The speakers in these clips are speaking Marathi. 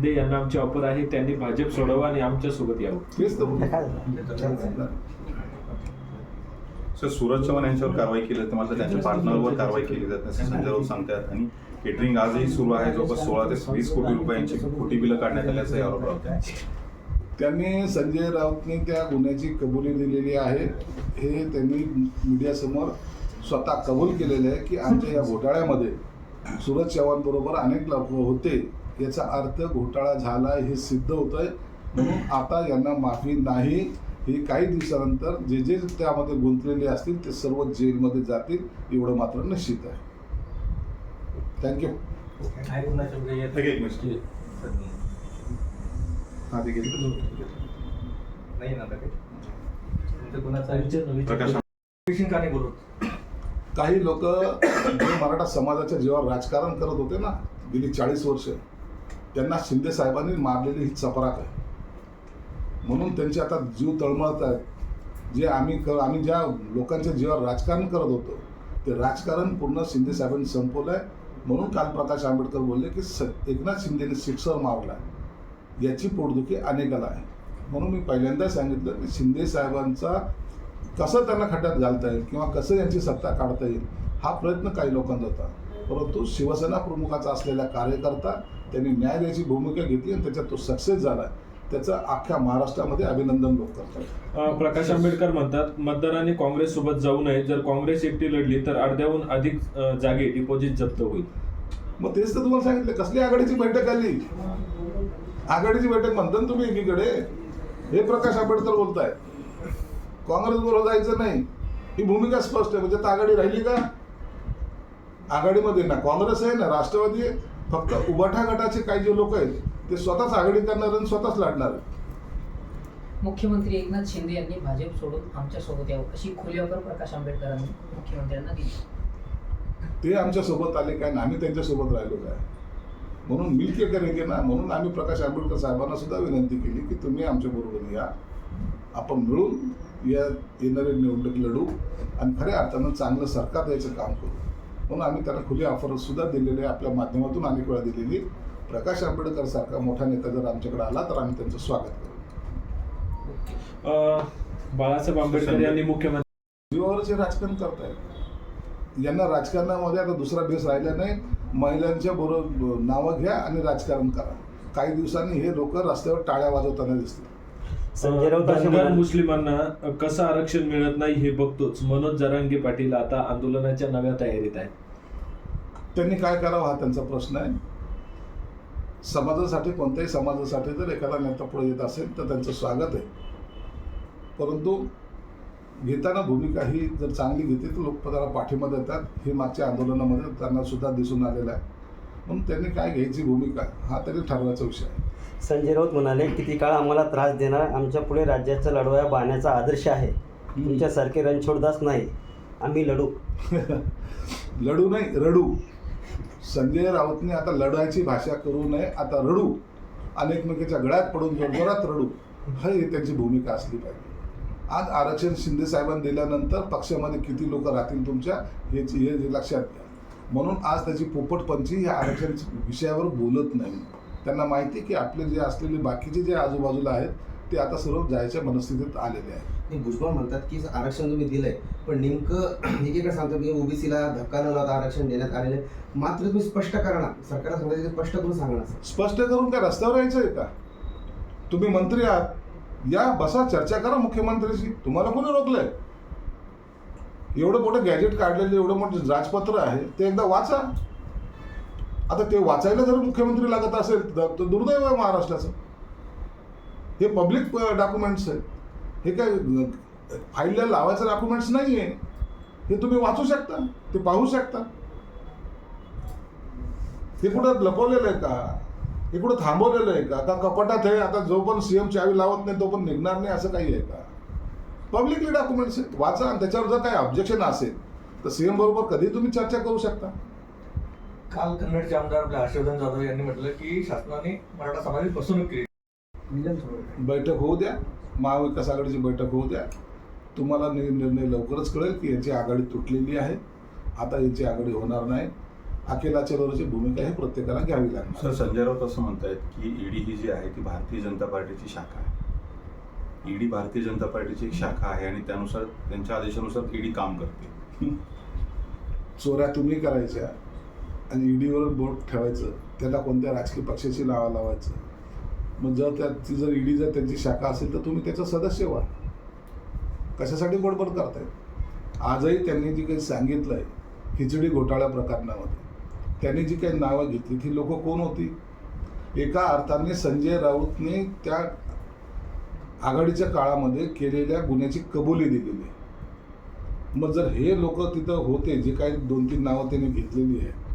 शिंदे यांना आमची ऑफर आहे त्यांनी भाजप सोडवा आणि आमच्यासोबत यावं. तेच तर. सर सूरज चव्हाण यांच्यावर कारवाई केली जाते मात्र त्यांच्या पार्टनरवर कारवाई केली जाते असं संजय राऊत सांगतात. आणि केटरिंग आजही सुरू आहे जवळपास सोळा ते वीस कोटी रुपयांची खोटी बिलं काढण्यात आल्याचाही आरोप लावतात. त्यांनी संजय राऊतने त्या गुन्ह्याची कबुली दिलेली आहे. हे त्यांनी मीडियासमोर स्वतः कबूल केलेलं आहे की आमच्या या घोटाळ्यामध्ये सूरज चव्हाण बरोबर अनेक लोक होते. याचा अर्थ घोटाळा झाला हे सिद्ध होत आहे म्हणून आता यांना माफी नाही. ही काही दिवसानंतर जे जे त्यामध्ये गुंतलेले असतील ते सर्व जेलमध्ये जातील. एवढं मात्र निश्चित आहे. थँक्यू काही लोक मराठा समाजाच्या जीवावर राजकारण करत होते ना गेली चाळीस वर्ष. त्यांना शिंदे साहेबांनी मारलेली ही चपराक आहे. म्हणून त्यांचे आता जीव तळमळत आहेत जे आम्ही क आम्ही ज्या लोकांच्या जीवावर राजकारण करत होतो ते राजकारण पूर्ण शिंदे साहेबांनी संपवलं आहे म्हणून काल प्रकाश आंबेडकर बोलले की स एकनाथ शिंदेने सिक्सर मारला याची पोटदुखी अनेकाला आहे. म्हणून मी पहिल्यांदा सांगितलं की शिंदे साहेबांचा कसं त्यांना खड्ड्यात घालता येईल किंवा कसं यांची सत्ता काढता येईल हा प्रयत्न काही लोकांचा होता. परंतु शिवसेना प्रमुखाचा असलेला कार्यकर्ता त्यांनी न्याय द्यायची भूमिका घेतली आणि त्याच्यात तो सक्सेस झाला. त्याचं अख्ख्या महाराष्ट्रामध्ये अभिनंदन लोक करतात. प्रकाश आंबेडकर म्हणतात मतदारांनी काँग्रेस सोबत जाऊ नये. जर काँग्रेस एकटी लढली तर अर्ध्याहून अधिक जागे डिपॉझिट जप्त होईल. मग तेच तर तुम्हाला सांगितलं. कसली आघाडीची बैठक आली? आघाडीची बैठक म्हणता तुम्ही एकीकडे. हे प्रकाश आंबेडकर बोलताय काँग्रेस बरोबर जायचं नाही. ही भूमिका स्पष्ट आहे. म्हणजे आघाडी राहिली का? आघाडीमध्ये ना. काँग्रेस आहे ना. राष्ट्रवादी आहे. फक्त उबाठा गटाचे काही जे लोक आहेत ते स्वतःच आघाडी करणार आणि स्वतःच लढणार. मुख्यमंत्री एकनाथ शिंदे यांनी भाजप सोडून आमच्यासोबत यावं अशी खुली ऑफर प्रकाश आंबेडकरांनी मुख्यमंत्र्यांना दिली. ते आमच्यासोबत आले काय आणि आम्ही त्यांच्यासोबत राहिलो काय? म्हणून मिलके करेंगे ना म्हणून आम्ही प्रकाश आंबेडकर साहेबांना सुद्धा विनंती केली की तुम्ही आमच्या बरोबर या. आपण मिळून या येणारे निवडणूक लढू आणि खऱ्या अर्थानं चांगलं सरकार द्यायचं काम करू. म्हणून आम्ही त्यांना खुली ऑफर सुद्धा दिलेली आहे आपल्या माध्यमातून अनेक वेळा दिलेली. प्रकाश आंबेडकर सारखा मोठा नेता जर आमच्याकडे आला तर आम्ही त्यांचं स्वागत करू. बाळासाहेब आंबेडकर यांनी मुख्यमंत्री जीवावरचे राजकारण करतायत यांना राजकारणामध्ये आता दुसरा बेस राहिला नाही. महिलांच्या बरोबर नावं घ्या आणि राजकारण करा. काही दिवसांनी हे लोक रस्त्यावर टाळ्या वाजवताना दिसतील संजय राऊत धनगर मुस्लिमांना कसं आरक्षण मिळत नाही हे बघतोच. मनोज जरांगे पाटील आता आंदोलनाच्या नव्या तयारीत आहेत. त्यांनी काय करावं हा त्यांचा प्रश्न आहे. समाजासाठी कोणत्याही समाजासाठी जर एखादा नेता पुढे येत असेल तर त्यांचं स्वागत आहे. परंतु घेताना भूमिका ही जर चांगली घेतली तर लोक त्याला पाठिंबा देतात. हे मागच्या आंदोलनामध्ये त्यांना सुद्धा दिसून आलेलं आहे. म्हणून त्यांनी काय घ्यायची भूमिका हा तरी ठरवायचा विषय आहे. संजय राऊत म्हणाले किती काळ आम्हाला त्रास देणार? आमच्या पुढे राज्याचा लढवया बाण्याचा आदर्श आहे. तुमच्यासारखे रणछोडदास नाही. आम्ही लढू. लढू नाही रडू. संजय राऊतने आता लढायची भाषा करू नये आता रडू. आणि एकमेकीच्या गळ्यात पडून जोरजोरात रडू. ही त्यांची भूमिका असली पाहिजे. आज आरक्षण शिंदे साहेबांनी दिल्यानंतर पक्षामध्ये किती लोक राहतील तुमच्या याची हे लक्षात घ्या. म्हणून आज त्याची पोपटपंची या आरक्षण विषयावर बोलत नाही. त्यांना माहिती की आपले जे असलेले बाकीचे जे आजूबाजूला आहेत ते आता सर्व जायच्या मनस्थितीत आलेले आहेत. भुजबळ म्हणतात की आरक्षण तुम्ही दिलंय पण नेमकं एकीकडे सांगतात की ओबीसीला धक्का न लावता आरक्षण देण्यात आलेलं आहे. मात्र तुम्ही स्पष्ट करा ना सरकारला सांगता ते स्पष्ट करून सांगा ना सर. स्पष्ट करून काय रस्त्यावर यायचं आहे का? तुम्ही मंत्री आहात या बसा चर्चा करा मुख्यमंत्र्यांशी तुम्हाला कोणी रोखलंय? एवढं मोठं गॅजेट काढलेलं एवढं मोठं राजपत्र आहे ते एकदा वाचा. आता ते वाचायला जर मुख्यमंत्री लागत असेल तर दुर्दैव आहे महाराष्ट्राचं. हे पब्लिक डॉक्युमेंट्स आहेत. हे काय फाईलला लावायचं डॉक्युमेंट्स नाही आहे हे तुम्ही वाचू शकता ते पाहू शकता. हे कुठं लपवलेलं आहे का? हे कुठं थांबवलेलं आहे का? का कपाटात आहे आता जो पण सीएम चावी लावत नाही तो पण निघणार नाही असं काही आहे का? पब्लिकली डॉक्युमेंट्स आहेत. वाचा आणि त्याच्यावर जर काही ऑब्जेक्शन असेल तर सीएम बरोबर कधी तुम्ही चर्चा करू शकता. काल कन्नडचे आमदार आपले हर्षवर्धन जाधव यांनी म्हटलं की शासनाने मराठा समाजाची फसवणूक केली. बैठक होऊ द्या. महाविकास आघाडीची बैठक होऊ द्या. तुम्हाला निर्णय लवकरच कळेल की याची आघाडी तुटलेली आहे. आता याची आघाडी होणार नाही. अकेला चलोरची भूमिका ही प्रत्येकाला घ्यावी लागणार. सर संजय राऊत असं म्हणतायत की ईडी ही जी आहे ती भारतीय जनता पार्टीची शाखा आहे. ईडी भारतीय जनता पार्टीची एक शाखा आहे आणि त्यानुसार त्यांच्या आदेशानुसार ईडी काम करते. चोऱ्या तुम्ही करायच्या. आणि ईडीवर बोट ठेवायचं. त्याला कोणत्या राजकीय पक्षाची नावा लावायचं. मग जर त्याची जर ईडी जर त्यांची शाखा असेल तर तुम्ही त्याचं सदस्य व्हा. कशासाठी बडबड करताय? आजही त्यांनी जी काही सांगितलं आहे खिचडी घोटाळ्या प्रकरणामध्ये त्यांनी जी काही नावं घेतली ती लोक कोण होती? एका अर्थाने संजय राऊतने त्या आघाडीच्या काळामध्ये केलेल्या गुन्ह्याची कबुली दिलेली आहे. मग जर हे लोक तिथं होते जे काही दोन तीन नावं त्यांनी घेतलेली आहे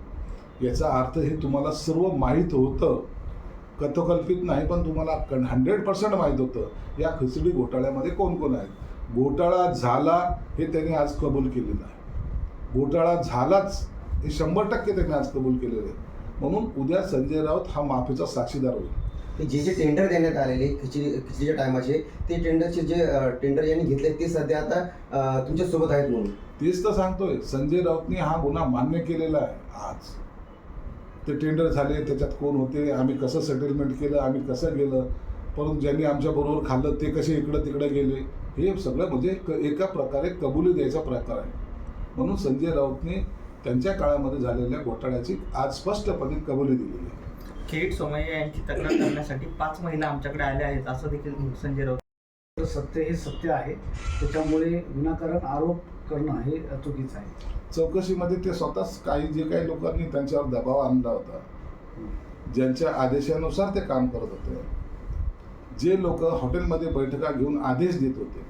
याचा अर्थ हे तुम्हाला सर्व माहीत होतं. कथोकल्पित नाही पण तुम्हाला हंड्रेड पर्सेंट माहीत होतं. या खिचडी घोटाळ्यामध्ये कोण कोण आहेत? घोटाळा झाला हे त्यांनी आज कबूल केलेलं आहे. घोटाळा झालाच हे शंभर टक्के त्यांनी आज कबूल केलेलं आहे. म्हणून उद्या संजय राऊत हा माफीचा साक्षीदार होईल. जे जे टेंडर देण्यात आलेले खिचडी खिचडीच्या टायमाचे ते टेंडरचे जे टेंडर यांनी घेतले ते सध्या आता अं, तुमच्यासोबत आहेत म्हणून. तेच तर सांगतोय. संजय राऊतनी हा गुन्हा मान्य केलेला आहे. आज. ते टेंडर झाले त्याच्यात कोण होते आम्ही कसं सेटलमेंट केलं आम्ही कसं गेलं परंतु ज्यांनी आमच्याबरोबर खाल्लं ते कसे इकडं तिकडं गेले हे सगळं म्हणजे क- एका प्रकारे कबुली द्यायचा प्रकार आहे. म्हणून संजय राऊतने त्यांच्या काळामध्ये झालेल्या घोटाळ्याची आज स्पष्टपणे कबुली दिलेली आहे. किरीट सोमय्या यांची तक्रार करण्यासाठी पाच महिला आमच्याकडे आल्या आहेत असं देखील संजय राऊत सत्य हे सत्य आहे. त्याच्यामुळे विनाकारण आरोप करणं हे चुकीचं आहे. चौकशीमध्ये ते स्वतःच काही जे काही लोकांनी त्यांच्यावर दबाव आणला होता. ज्यांच्या आदेशानुसार ते काम करत होते. जे लोक हॉटेलमध्ये बैठका घेऊन आदेश देत होते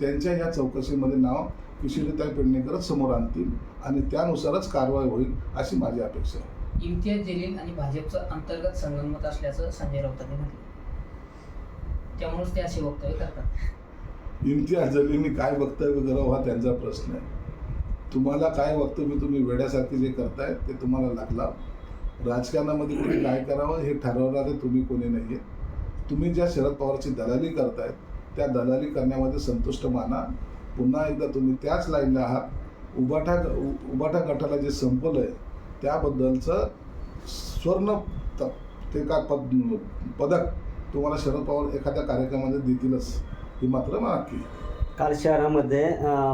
त्यांच्या या चौकशीमध्ये नाव किशोरीताई पेडणेकरच समोर आणतील आणि त्यानुसारच कारवाई होईल अशी माझी अपेक्षा आहे. इम्तियाज जलील आणि भाजपचं अंतर्गत संगनमत असल्याचं संजय राऊतांनी म्हटलं. त्यामुळेच ते असे वक्तव्य करतात. इम्तियाज जलीलनी काय वक्तव्य करावं हा त्यांचा प्रश्न आहे. तुम्हाला काय वक्तव्य तुम्ही वेड्यासारखे जे करताय ते तुम्हाला लागला. राजकारणामध्ये कोणी काय करावं हे ठरवणारे तुम्ही कोणी नाही आहे तुम्ही ज्या शरद पवारची दलाली करतायत त्या दलाली करण्यामध्ये संतुष्ट माना. पुन्हा एकदा तुम्ही त्याच लाईनला आहात. उबाठा उ- उबाठा गटाला जे संपलं आहे त्याबद्दलचं स्वर्ण ते का पद पदक तुम्हाला शरद पवार एखाद्या कार्यक्रमामध्ये देतीलच ही मात्र नक्की. काल शहरामध्ये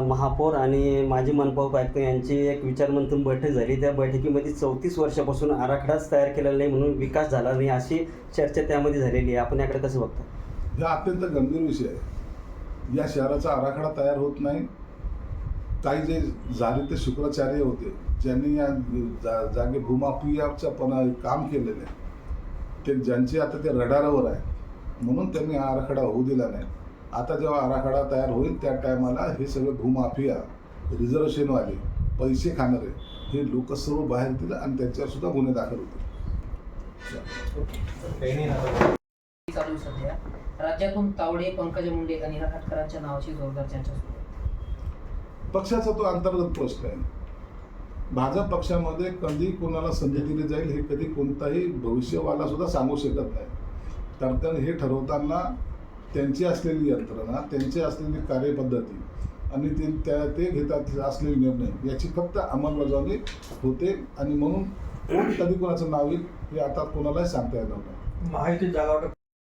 महापौर आणि माजी मनपा उपायुक्त यांची एक विचारमंथन बैठक झाली. त्या बैठकीमध्ये चौतीस वर्षापासून आराखडाच तयार केलेला नाही म्हणून विकास झाला नाही अशी चर्चा त्यामध्ये झालेली आहे. आपण याकडे कसं बघता? हा अत्यंत गंभीर विषय आहे. या शहराचा आराखडा तयार होत नाही. काही जे झाले ते शुक्राचार्य होते ज्यांनी या जा जागे भूमाफियाचं पण काम केलेलं आहे. ते ज्यांचे आता ते रडारावर आहे म्हणून त्यांनी हा आराखडा होऊ दिला नाही. आता जेव्हा आराखडा तयार होईल त्या टायमाला हे सगळे भूमाफिया रिझर्वेशनवाले पैसे खाणारे हे लोक सर्व बाहेर येतील आणि त्यांच्यावर सुद्धा गुन्हे दाखल होतील. चालू सध्या राज्यातून तावडे पंकजा मुंडे आणि खाटकरांच्या नावाची जोरदार चर्चा सुरू पक्षाचा तो अंतर्गत प्रश्न आहे. भाजप पक्षामध्ये कधी कोणाला संधी दिली जाईल हे कधी कोणताही भविष्यवाला सुद्धा सांगू शकत नाही. कारण हे ठरवताना त्यांची असलेली यंत्रणा त्यांची असलेली कार्यपद्धती आणि ते त्या ते घेतात असलेले निर्णय याची फक्त अंमलबजावणी होते आणि म्हणून कोण कधी कोणाचं नाव येईल हे आता कोणालाही सांगता येणार नाही. महायुतीत जागा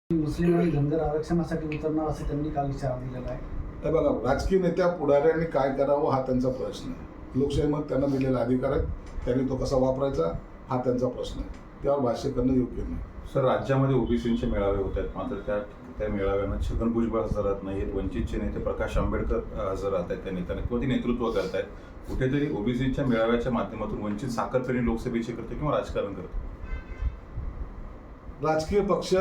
मुस्लिम आणि धनगर आरक्षणासाठी उतरणार असं त्यांनी काल इशारा दिलेला आहे. हे बघा राजकीय नेत्या पुढाऱ्यांनी काय करावं हा त्यांचा प्रश्न आहे. लोकशाहीमध्ये त्यांना दिलेला अधिकार आहे. त्यांनी तो कसा वापरायचा हा त्यांचा प्रश्न आहे. त्यावर भाष्य करणं योग्य नाही. सर राज्यामध्ये ओबीसींचे मेळावे होत आहेत. मात्र त्या त्या मेळाव्यांना छगन भुजबळ हजर राहत नाहीत. वंचितचे नेते प्रकाश आंबेडकर हजर राहत आहेत. त्या नेत्यांना किंवा ते नेतृत्व करत आहेत? कुठेतरी ओबीसीच्या मेळाव्याच्या माध्यमातून वंचित साखरपेरी लोकसभेची करते किंवा राजकारण करते? राजकीय पक्ष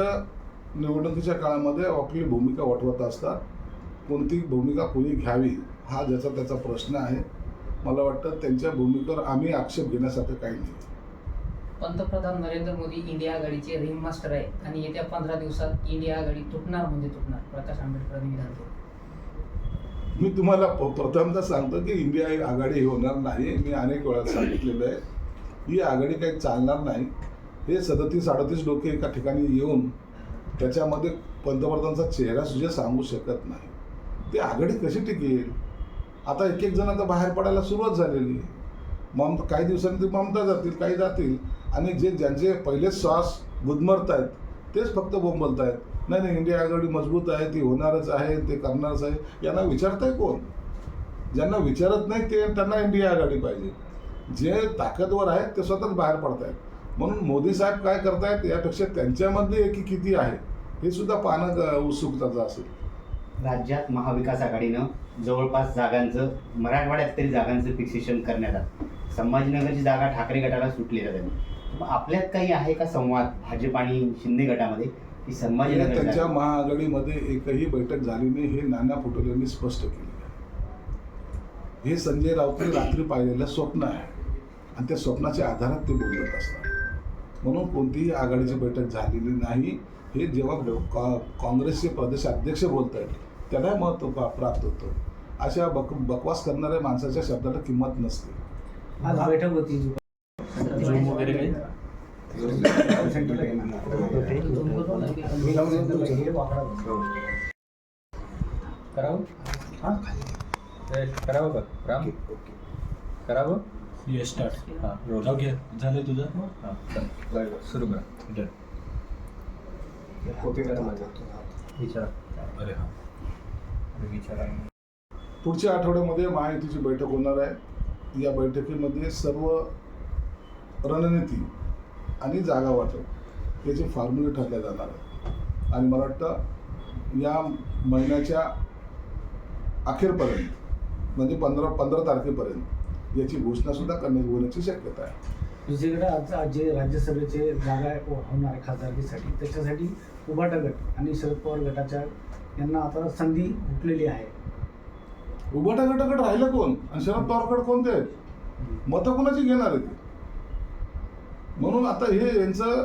निवडणुकीच्या काळामध्ये आपली भूमिका वठवत असतात. कोणती भूमिका कोणी घ्यावी हा ज्याचा त्याचा प्रश्न आहे. मला वाटतं त्यांच्या भूमिकेवर आम्ही आक्षेप घेण्यासारखं काही नाही. पंतप्रधान नरेंद्र मोदी इंडिया आघाडीचे रिंग मास्टर आहे आणि येत्या पंधरा दिवसात इंडिया आघाडी तुटणार म्हणजे तुटणार प्रकाश विधान केलं मी तुम्हाला प्रथमतः सांगतो की इंडिया आघाडी होणार नाही मी अनेक वेळा सांगितलेलं आहे. ही आघाडी काही चालणार नाही. हे सदतीस अडतीस डोके एका ठिकाणी येऊन त्याच्यामध्ये पंतप्रधानांचा चेहरा सुद्धा सांगू शकत नाही. ती आघाडी कशी टिकेल? आता एक एक जण आता बाहेर पडायला सुरुवात झालेली आहे. मम काही दिवसांनी ते ममता जातील काही जातील. आणि जे ज्यांचे पहिले श्वास गुदमरत आहेत तेच फक्त बोंबलत आहेत नाही नाही इंडिया आघाडी मजबूत आहे ती होणारच आहे ते करणारच आहे. यांना विचारताय कोण? ज्यांना विचारत नाही ते त्यांना इंडिया आघाडी पाहिजे. जे ताकदवर आहेत ते स्वतःच बाहेर पडत आहेत म्हणून मोदी साहेब काय करतायत यापेक्षा त्यांच्यामध्ये एकी किती आहे. हे सुद्धा पाहणं उत्सुकताचं असेल. राज्यात महाविकास आघाडीनं जवळपास जागांचं मराठवाड्यात तरी जागांचं फिक्सेशन करण्यात आलं. संभाजीनगरची जागा ठाकरे गटाला सुटली त्यांनी. मग आपल्यात काही आहे का संवाद भाजप आणि शिंदे गटामध्ये? की संभाजीनगर त्यांच्या महाआघाडीमध्ये एकही बैठक झाली नाही हे नाना पटोले यांनी स्पष्ट केले. हे संजय राऊतने रात्री पाहिलेलं स्वप्न आहे. आणि त्या स्वप्नाच्या आधारात ते बोलत असतात. म्हणून कोणतीही आघाडीची बैठक झालेली नाही. हे जेव्हा काँग्रेसचे प्रदेश अध्यक्ष बोलत आहेत त्याला महत्त्व प्रा- प्राप्त होतं. अशा बक बकवास करणाऱ्या माणसाच्या शब्दाला किंमत नसते. आज बैठक होती. झूम वगैरे काही? करावं? करावं का? राम? करावं? ये स्टार्ट हां. ओके झालं तुझं? सुरू करा. विचारा. अरे हां. विचारा. पुढच्या आठवड्यामध्ये महायुतीची बैठक होणार आहे. या बैठकीमध्ये सर्व रणनीती आणि जागा वाटप याचे फॉर्म्युले ठरले जाणार आहे आणि मला वाटतं या महिन्याच्या अखेरपर्यंत म्हणजे पंधरा पंधरा तारखेपर्यंत याची घोषणासुद्धा करण्यात होण्याची शक्यता आहे. दुसरीकडे आज जे राज्यसभेचे जागा होणार आहे खासदारकीसाठी त्याच्यासाठी उभाटा गट आणि शरद पवार गटाच्या यांना आता संधी भुटलेली आहे. उभाटा गटाकडे राहिलं कोण? आणि शरद पवारकडे कोणते? आहेत मतं कोणाची घेणार आहे ते म्हणून आता हे यांचं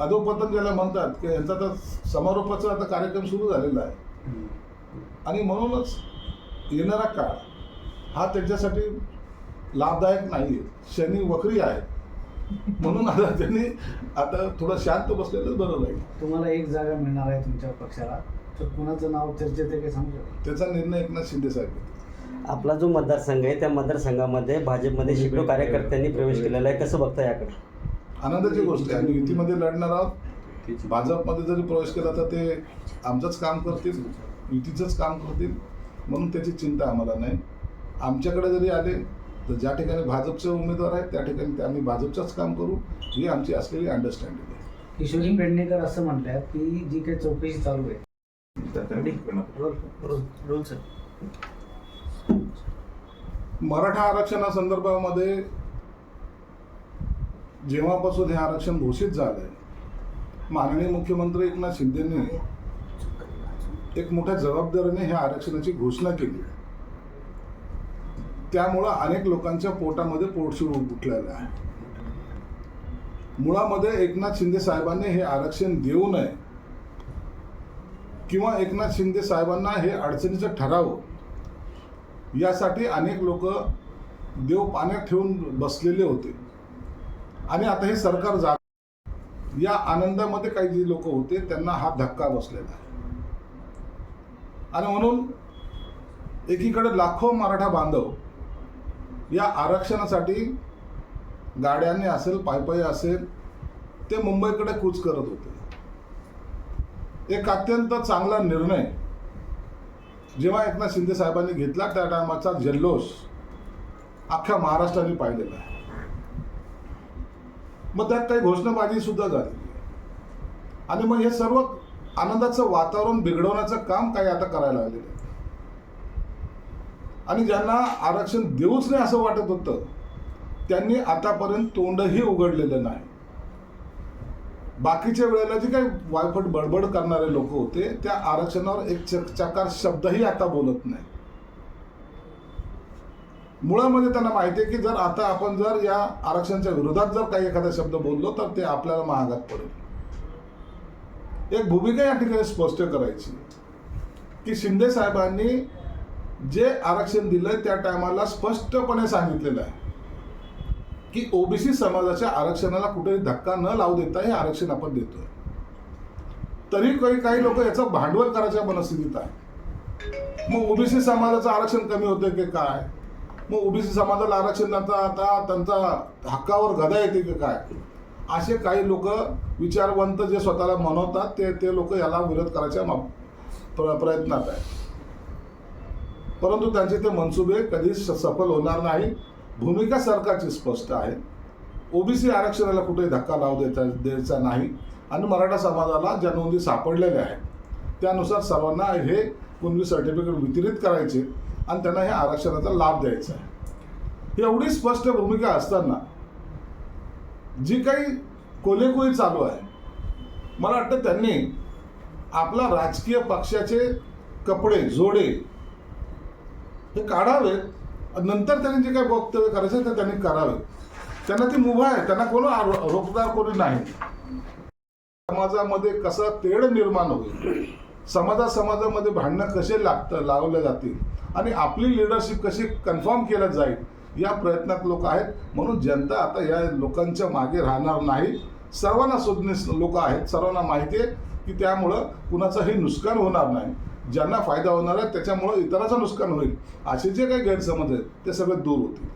अधोपतन ज्याला म्हणतात की यांचा आता समारोपाचा आता कार्यक्रम सुरू झालेला आहे. आणि म्हणूनच येणारा काळ हा त्यांच्यासाठी लाभदायक नाही आहे. शनी वक्री आहे. म्हणून आता त्यांनी आता थोडं शांत बसलेलं बरं राहील. तुम्हाला एक जागा मिळणार आहे तुमच्या पक्षाला. तर कुणाचं नाव चर्चेत आहे काही सांगू शकता? त्याचा निर्णय एकनाथ शिंदे साहेब. घेतील. आपला जो मतदारसंघ आहे त्या मतदारसंघामध्ये भाजपमध्ये शेकडो कार्यकर्त्यांनी प्रवेश केलेला आहे. कसं बघता याकडे? आनंदाची गोष्ट आहे. आणि युतीमध्ये लढणार आहोत. भाजपमध्ये जरी प्रवेश केला तर ते आमचंच काम करतील युतीचंच काम करतील. म्हणून त्याची चिंता आम्हाला नाही. आमच्याकडे जरी आले तर ज्या ठिकाणी भाजपचे उमेदवार आहेत त्या ठिकाणी ते आम्ही भाजपचंच काम करू. ही आमची असलेली अंडरस्टँडिंग आहे. किशोरी पेडणेकर असं म्हटल्यात की जी काही चौकशी चालू आहे मराठा आरक्षणासंदर्भामध्ये जेव्हापासून हे आरक्षण घोषित झालंय माननीय मुख्यमंत्री एकनाथ शिंदेने एक मोठ्या जबाबदारीने ह्या आरक्षणाची घोषणा केली त्यामुळं अनेक लोकांच्या पोटामध्ये पोटशूळ उठलेलं आहे. मुळामध्ये एकनाथ शिंदे साहेबांनी हे आरक्षण देऊ नये किंवा एकनाथ शिंदे साहेबांना हे अडचणीचं ठरावं. यासाठी अनेक लोक देव पाण्यात ठेवून बसलेले होते. आणि आता हे सरकार जा या आनंदामध्ये काही जे लोक होते त्यांना हा धक्का बसलेला आहे. आणि म्हणून एकीकडे लाखो मराठा बांधव या आरक्षणासाठी गाड्यांनी असेल पायपायी असेल ते मुंबईकडे कूच करत होते. एक अत्यंत चांगला निर्णय. जेव्हा एकनाथ शिंदे साहेबांनी घेतला त्या टायमाचा जल्लोष अख्ख्या महाराष्ट्राने पाहिलेला आहे. मग त्यात काही घोषणाबाजी सुद्धा झाली. आणि मग हे सर्व आनंदाचं वातावरण बिघडवण्याचं काम काही आता करायला लागलेलं आहे. आणि ज्यांना आरक्षण देऊच नाही असं वाटत होतं त्यांनी आतापर्यंत तोंडही उघडलेलं नाही. बाकीच्या वेळेला जे काही वायफट बडबड करणारे लोक होते त्या आरक्षणावर एक चकचकार शब्दही आता बोलत नाही. मुळामध्ये त्यांना माहिती आहे की जर आता आपण जर या आरक्षणाच्या विरोधात जर काही एखादा शब्द बोललो तर ते आपल्याला महागात पडेल. एक भूमिका या ठिकाणी स्पष्ट करायची. की शिंदे साहेबांनी जे आरक्षण दिलंय त्या टायमाला स्पष्टपणे सांगितलेलं आहे. की ओबीसी समाजाच्या आरक्षणाला कुठेही धक्का न लावू देता हे आरक्षण आपण देतोय. तरी काही काही लोक याचं भांडवल करायच्या मनस्थितीत आहे. मग ओबीसी समाजाचं आरक्षण कमी होतं की काय? मग ओबीसी समाजाला आरक्षण आता त्यांचा हक्कावर गदा येते की काय? असे काही लोक विचारवंत जे स्वतःला मनवतात ते ते लोक याला विरोध करायच्या प्र प्रयत्नात आहे परंतु त्यांचे ते मनसुबे कधीच स- सफल होणार नाही भूमिका सरकारची स्पष्ट आहे. ओबीसी आरक्षणाला कुठेही धक्का लावू देता द्यायचा नाही आणि मराठा समाजाला ज्या नोंदी सापडलेल्या आहेत त्यानुसार सर्वांना हे कुणबी सर्टिफिकेट वितरित करायचे आणि त्यांना हे आरक्षणाचा लाभ द्यायचा आहे. एवढी स्पष्ट भूमिका असताना जी काही कोलेकोई चालू आहे मला वाटतं त्यांनी आपला राजकीय पक्षाचे कपडे जोडे हे काढावेत. नंतर त्यांनी जे काही वक्तव्य करायचं ते त्यांनी करावे. त्यांना ती मुभा आहे त्यांना कोण रोखदार कोणी नाही. समाजामध्ये कसा तेढ निर्माण होईल? समाजा समाजामध्ये भांडणं कसे लागतं लावले जातील? आणि आपली लिडरशिप कशी कन्फर्म केलं जाईल? या प्रयत्नात लोक आहेत. म्हणून जनता आता या लोकांच्या मागे राहणार नाही. सर्वांना सुज्ञ लोक आहेत. सर्वांना माहिती आहे की त्यामुळं कुणाचंही नुकसान होणार नाही. ज्यांना फायदा होणार आहे त्याच्यामुळं इतराचं नुकसान होईल. असे जे काही गैरसमज आहेत ते सगळे दूर होतील.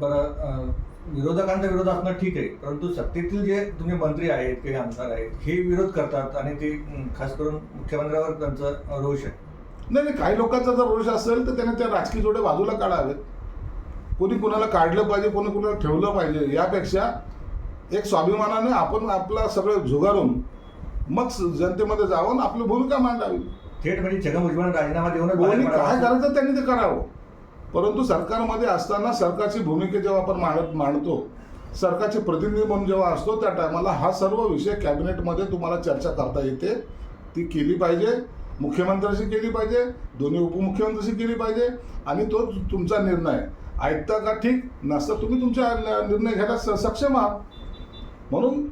बरं विरोधकांचा विरोध असणं ठीक आहे परंतु सत्तेतील जे तुम्ही मंत्री आहेत काही आमदार आहेत हे विरोध करतात आणि ते खास करून मुख्यमंत्र्यावर त्यांचं रोष आहे. नाही नाही काही लोकांचा जर रोष असेल तर त्याने त्या राजकीय जोडे बाजूला काढावेत. कोणी कुणाला काढलं पाहिजे कोणी कुणाला ठेवलं पाहिजे यापेक्षा एक स्वाभिमानाने आपण आपला सगळं झुगारून मग जनतेमध्ये जाऊन आपली भूमिका मांडावी. थेट म्हणजे छगन भुजबळ राजीनामा बाहेर कोणी पडावं काय करायचं त्यांनी ते करावं. परंतु सरकारमध्ये असताना सरकारची भूमिका जेव्हा आपण मांडत मांडतो सरकारचे प्रतिनिधी म्हणून जेव्हा असतो त्या टायमाला हा सर्व विषय कॅबिनेटमध्ये तुम्हाला चर्चा करता येते. ती केली पाहिजे मुख्यमंत्र्यांशी केली पाहिजे दोन्ही उपमुख्यमंत्र्यांशी केली पाहिजे आणि तो तुमचा निर्णय. ऐकता का ठीक नसता तुम्ही तुमचा न- निर्णय घ्यायला स- सक्षम आहात. म्हणून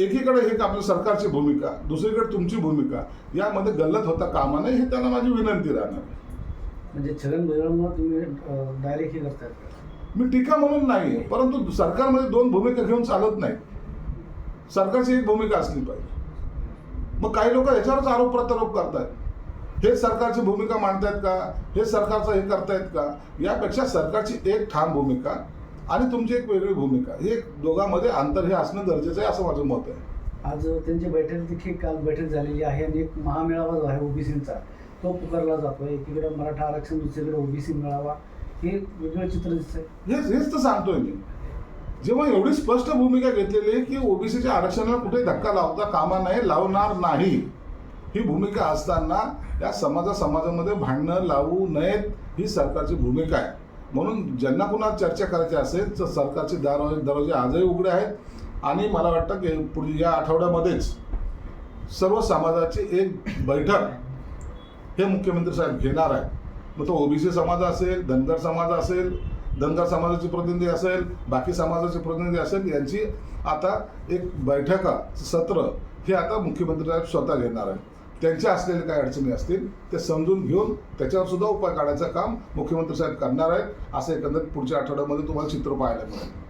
एकीकडे हे आपल्या सरकारची भूमिका दुसरीकडे तुमची भूमिका यामध्ये गल्लत होता कामा नये हे त्यांना माझी विनंती राहणार. म्हणजे छगन भुजबळांमुळे तुम्ही डायरेक्ट हे करताय मी टीका म्हणून नाही परंतु सरकारमध्ये दोन भूमिका घेऊन चालत नाही. सरकारची एक भूमिका असली पाहिजे. मग काही लोक याच्यावरच आरोप प्रत्यारोप करतायत. हे सरकारची भूमिका मांडतायत का? हे सरकारचं हे करतायत का? यापेक्षा सरकारची एक ठाम भूमिका आणि तुमची एक वेगळी भूमिका. हे दोघांमध्ये अंतर हे असणं गरजेचं आहे असं माझं मत आहे. आज त्यांची बैठक देखील काल बैठक झालेली आहे आणि एक महामेळावा जो आहे ओबीसीचा तो पुकारला जातोय. एकीकडे मराठा आरक्षण दुसरीकडे ओबीसी मेळावा. हे वेगळं चित्र दिसतंय. हेच हेच तर सांगतोय मी. जेव्हा एवढी स्पष्ट भूमिका घेतलेली आहे की ओबीसीच्या आरक्षणाला कुठे धक्का लावता कामा नये लावणार नाही. ही भूमिका असताना या समाजा समाजामध्ये भांडणं लावू नयेत ही सरकारची भूमिका आहे. म्हणून ज्यांना पुन्हा चर्चा करायची असेल तर सरकारचे दार दरवाजे आजही उघडे आहेत. आणि मला वाटतं की पुढे या आठवड्यामध्येच सर्व समाजाची एक बैठक हे मुख्यमंत्री साहेब घेणार आहे मग तो ओबीसी समाज असेल धनगर समाज असेल धनगर समाजाचे प्रतिनिधी असेल बाकी समाजाचे प्रतिनिधी असेल यांची आता एक बैठका सत्र हे आता मुख्यमंत्री साहेब स्वतः घेणार आहेत. त्यांच्या असलेल्या काही अडचणी असतील ते समजून घेऊन त्याच्यावर सुद्धा उपाय काढायचं काम मुख्यमंत्री साहेब करणार आहेत असं एकंदरीत पुढच्या आठवड्यामध्ये तुम्हाला चित्र पाहायला मिळेल.